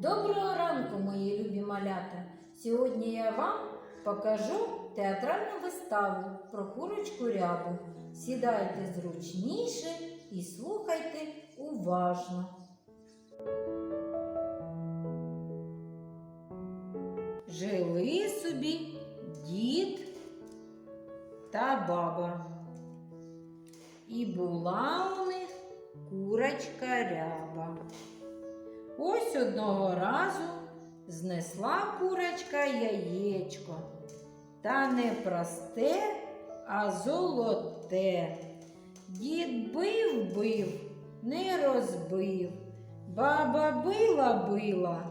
Доброго ранку, мої любі малята! Сьогодні я вам покажу театральну виставу про курочку рябу. Сідайте зручніше і слухайте уважно. Жили собі дід та баба. І була у них курочка ряба. Ось одного разу знесла курочка яєчко. Та не просте, а золоте. Дід бив бив, не розбив. Баба била била,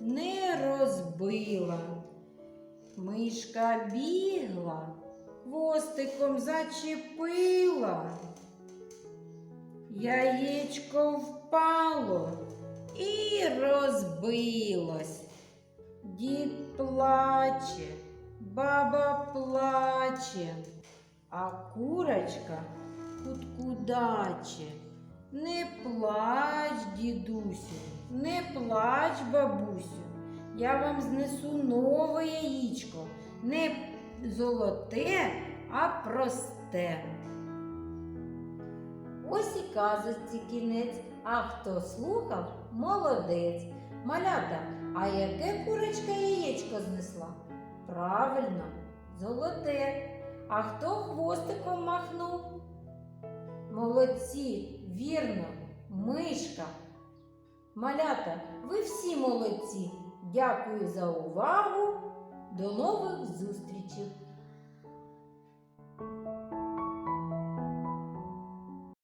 не розбила. Мишка бігла, хвостиком зачепила. Яєчко впало і розбилось. Дід плаче, баба плаче, а курочка куткудаче. Не плач, дідусю, не плач, бабусю. Я вам знесу нове яєчко, не золоте, а просте. Казочці кінець, а хто слухав, молодець. Малята, а яке курочка яєчко знесла? Правильно, золоте. А хто хвостиком махнув? Молодці, вірно, мишка. Малята, ви всі молодці. Дякую за увагу. До нових зустрічей!